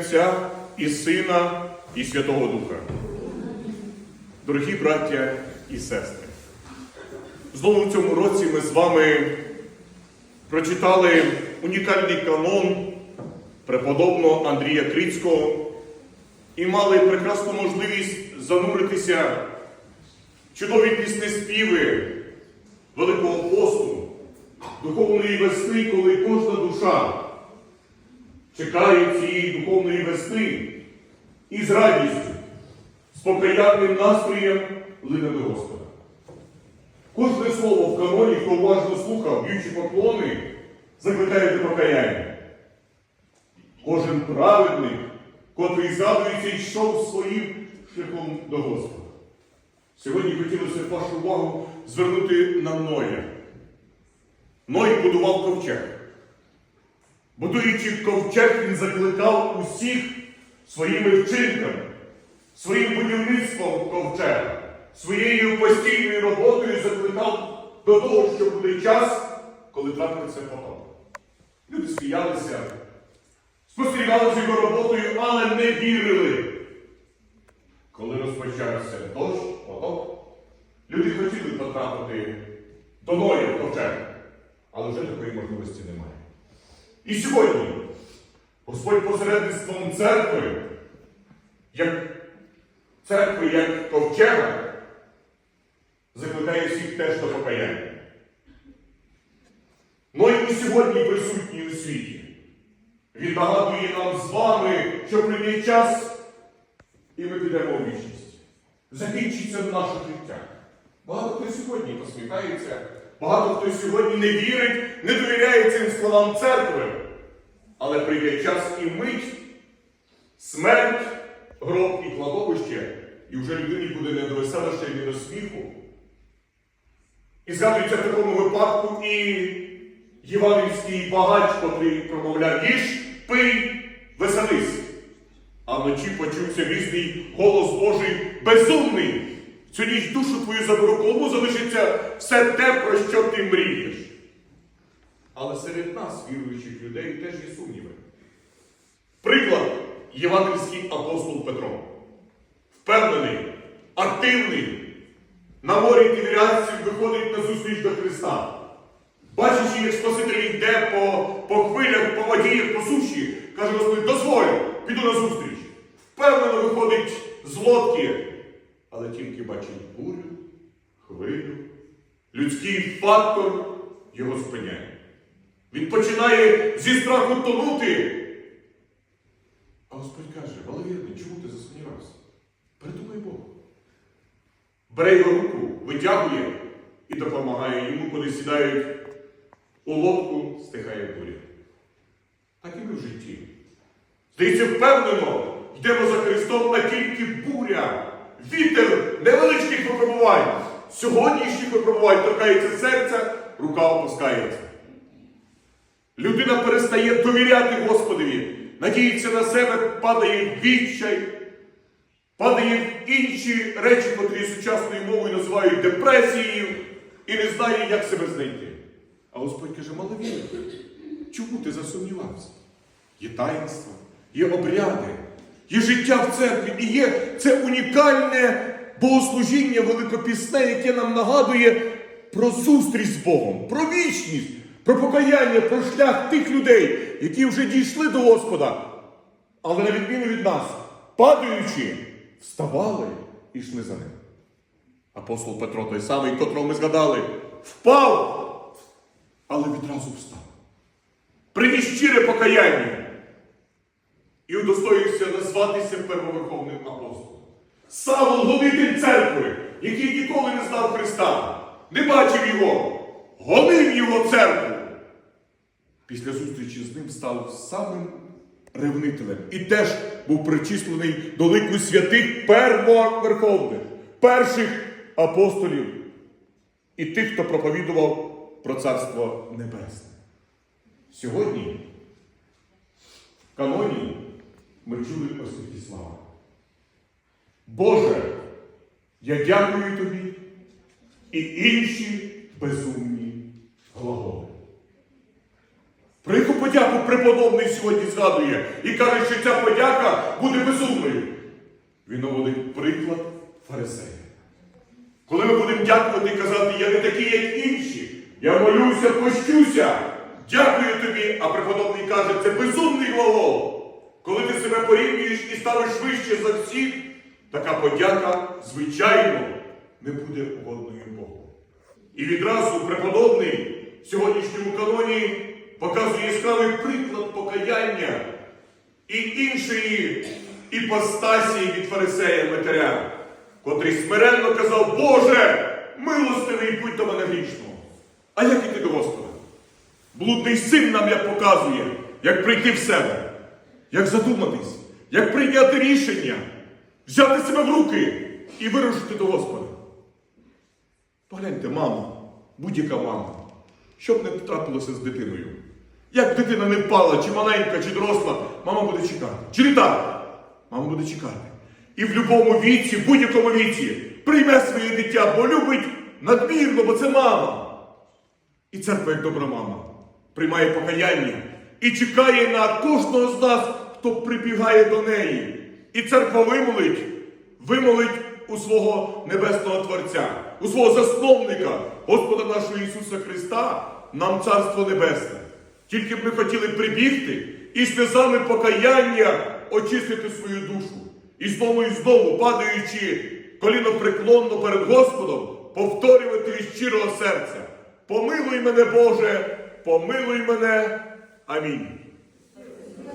Отця і Сина, і Святого Духа. Дорогі браття і сестри, знову в цьому році ми з вами прочитали унікальний канон преподобного Андрія Крицького і мали прекрасну можливість зануритися в чудові піснеспіви Великого посту, духовної весни, коли кожна душа чекає цієї духовної весни і з радістю, з покаянним настроєм лине до Господа. Кожне слово в каноні, хто уважно слухав, б'ючи поклони, закликає до покаяння. Кожен праведник, котрий згадується, йшов своїм шляхом до Господа. Сьогодні хотілося б вашу увагу звернути на Ноя. Ной будував ковчег. Будуючи ковчег, він закликав усіх своїми вчинками, своїм будівництвом ковчега, своєю постійною роботою закликав до того, що буде час, коли трапиться потоп. Люди сміялися, спостерігали за його роботою, але не вірили. Коли розпочався дощ, потоп, люди хотіли потрапити до Ноя в ковчег, але вже такої можливості немає. І сьогодні Господь посередництвом церкви, як церкви, як ковчега, закликає всіх теж до покаяння. Ну і сьогодні присутній у світі. Він нагадує нам з вами, що прийде час, і ми підемо у вічність. Закінчиться наше життя. Багато хто сьогодні посміхається, багато хто сьогодні не вірить, не довіряє цим словам церкви. Але прийде час і мить, смерть, гроб і кладовище, і вже людині буде не до веселища і не до сміху. І згадується в такому випадку і євангельський багач, котрий промовляв їж, пий, веселись. А вночі почувся різний голос Божий безумний. Цю ніч душу твою заберу, кому залишиться все те, про що ти мрієш. Але серед нас, віруючих людей, теж є сумніви. Приклад євангельський апостол Петро. Впевнений, активний, на морі тіврянців виходить на зустріч до Христа. Бачачи, як Спаситель йде по, по хвилях, по воді, по суші, каже Господь, дозволь, піду на зустріч. Впевнено виходить з лодки, тільки бачить бурю, хвилю, людський фактор його спиняє. Він починає зі страху тонути. А Господь каже, маловірний, чому ти засумнівався? Придумай Бог. Бере його руку, витягує і допомагає йому, коли сідають у лодку, стихає буря. Так і ми в житті. Здається, впевнено, йдемо за Христом на тільки буря, вітер невеличких випробувань. Сьогоднішніх випробувань торкається серця, рука опускається. Людина перестає довіряти Господові, надіється на себе, падає в відчай, падає в інші речі, котрі сучасною мовою називають депресією, і не знає, як себе знайти. А Господь каже, маловірно, чому ти засумнівався? Є таїнства, є обряди, є життя в церкві, і є це унікальне богослужіння великопісне, яке нам нагадує про зустріч з Богом, про вічність, про покаяння, про шлях тих людей, які вже дійшли до Господа, але на відміну від нас, падаючи, вставали і йшли за ним. Апостол Петро, той самий, котрого ми згадали, впав, але відразу встав. Приніс щире покаяння назватися первоверховним апостолом. Савол, гонитель церкви, який ніколи не знав Христа, не бачив його, гонив його церкву. Після зустрічі з ним став самим ревнителем і теж був причислений до лику святих первоверховних, перших апостолів і тих, хто проповідував про Царство Небесне. Сьогодні в каноні ми чули ось слова. Боже, я дякую тобі і інші безумні глаголи. Про подяку преподобний сьогодні згадує і каже, що ця подяка буде безумною. Він наводить приклад фарисея. Коли ми будемо дякувати і казати, я не такий, як інші, я молюся, пощуся, дякую тобі, а преподобний каже, це безумний глагол. Коли ти себе порівнюєш і ставиш вище за всіх, така подяка, звичайно, не буде угодною Богу. І відразу преподобний в сьогоднішньому каноні показує яскравий приклад покаяння і іншої іпостасії від фарисея Метаря, котрий смиренно казав, Боже, милостивий будь до мене грішного. А як іти до Господа? Блудний син нам як показує, як прийти в себе, як задуматись, як прийняти рішення, взяти себе в руки і вирушити до Господа. Погляньте, мама, будь-яка мама, що б не трапилося з дитиною. Як дитина не впала, чи маленька, чи доросла, мама буде чекати. Чи не так? Мама буде чекати. І в будь-якому віці, в будь-якому віці прийме своє дитя, бо любить надмірно, бо це мама. І церква, як добра мама, приймає покаяння і чекає на кожного з нас, хто прибігає до неї. І церква вимолить, вимолить у свого небесного Творця, у свого засновника, Господа нашого Ісуса Христа, нам Царство Небесне. Тільки б ми хотіли прибігти і сльозами покаяння очистити свою душу. І знову і знову, падаючи колінопреклонно перед Господом, повторювати від щирого серця. Помилуй мене, Боже, помилуй мене. Амінь.